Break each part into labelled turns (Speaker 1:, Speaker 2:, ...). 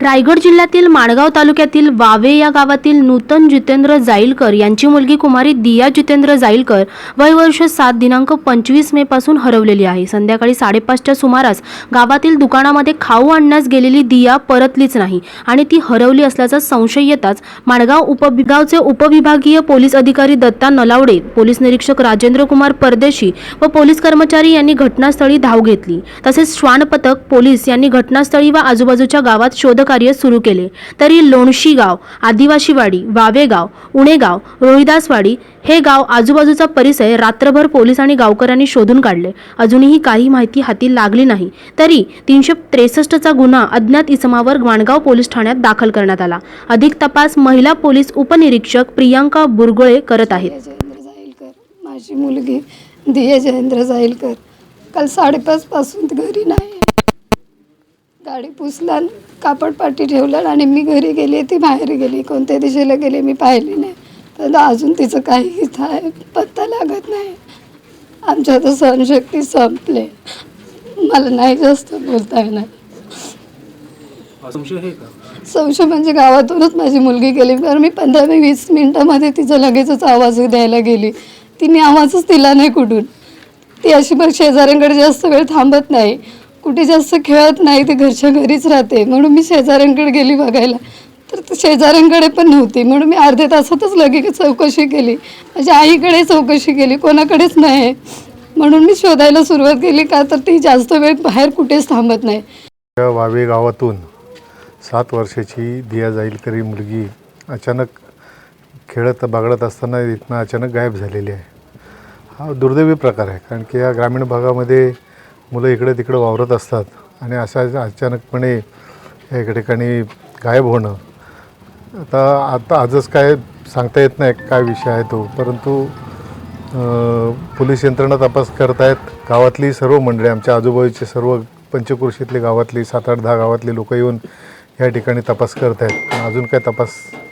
Speaker 1: रायगड जिल्ह्यातील माणगाव तालुक्यातील वावे या गावातील नूतन जितेंद्र जाईलकर यांची मुलगी कुमारी दिया जितेंद्र जाईलकर वय वर्ष सात दिनांक पंचवीस मे पासून हरवलेली आहे. संध्याकाळी साडेपाचच्या सुमारास गावातील दुकानामध्ये खाऊ आणण्यास गेलेली दिया परतलीच नाही आणि ती हरवली असल्याचा संशय येताच माणगाव उपविभागाचे उपविभागीय पोलीस अधिकारी दत्ता नलावडे पोलीस निरीक्षक राजेंद्र कुमार परदेशी व पोलीस कर्मचारी यांनी घटनास्थळी धाव घेतली. तसेच श्वान पथक पोलीस यांनी घटनास्थळी व आजूबाजूच्या गावात शोध कार्य सुरू केले. तरी लोणशी गाव आदिवासीवाडी वावेगाव उणेगाव रोहिदासवाडी हे गाव आजूबाजूचा परिसर रात्रभर पोलीस आणि गावकऱ्यांनी शोधून काढले. अजूनही काही माहिती हाती लागली नाही. तरी तीनशे त्रेसष्टचा गुन्हा अज्ञात इसमावर माणगाव पोलीस ठाण्यात दाखल करण्यात आला. अधिक तपास महिला पोलीस उपनिरीक्षक प्रियांका बुरगुळे करत आहेत.
Speaker 2: माझी मुलगी दिया जयेंद्र जाईलकर काल साडेपाचपासून घरी नाही. गाडी पुसला कापड पाठी ठेवलं आणि मी घरी गेली ती बाहेर गेली कोणत्या दिशेला गेली मी पाहिली नाही. पण अजून तिचं काही थाय पत्ता लागत नाही. आमच्या आता सहनशक्ती संपले. मला नाही जास्त बोलता येणार.
Speaker 3: संशय आहे
Speaker 2: म्हणजे गावातूनच माझी मुलगी गेली. कारण मी पंधरा ते वीस मिनिटामध्ये तिचा लगेचच आवाज द्यायला गेली. तिने आवाजच दिला नाही कुठून. ती अशी बघ शेजाऱ्यांकडे जास्त वेळ थांबत नाही. कुठे जास्त खेळत नाही ते घरच्या घरीच राहते. म्हणून मी शेजाऱ्यांकडे गेली बघायला. तर ते शेजाऱ्यांकडे पण नव्हती. म्हणून मी अर्ध्या तासातच लगेच चौकशी केली. माझ्या आईकडे चौकशी केली कोणाकडेच नाही. म्हणून मी शोधायला सुरुवात केली का तर ती जास्त वेळ बाहेर कुठेच थांबत नाही.
Speaker 4: वावे गावातून सात वर्षाची दिया जाईलकरी मुलगी अचानक खेळत बागडत असताना इथनं अचानक गायब झालेली आहे. हा दुर्दैवी प्रकार आहे कारण की या ग्रामीण भागामध्ये मुलं इकडे तिकडे वावरत असतात आणि अशा अचानकपणे एका ठिकाणी गायब होणं. आता आता आजच काय सांगता येत नाही काय विषय आहे तो परंतु पोलीस यंत्रणा तपास करत आहेत गावातली सर्व मंडळी आमच्या आजूबाजूचे सर्व पंचक्रोशीतले गावातली सात आठ दहा गावातली लोक येऊन या ठिकाणी तपास करत आहेत अजून काय तपास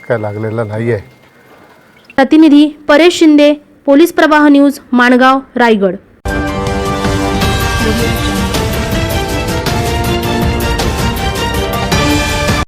Speaker 4: काय लागलेला नाही आहे.
Speaker 1: प्रतिनिधी परेश शिंदे पोलीस प्रवाह न्यूज माणगाव रायगड.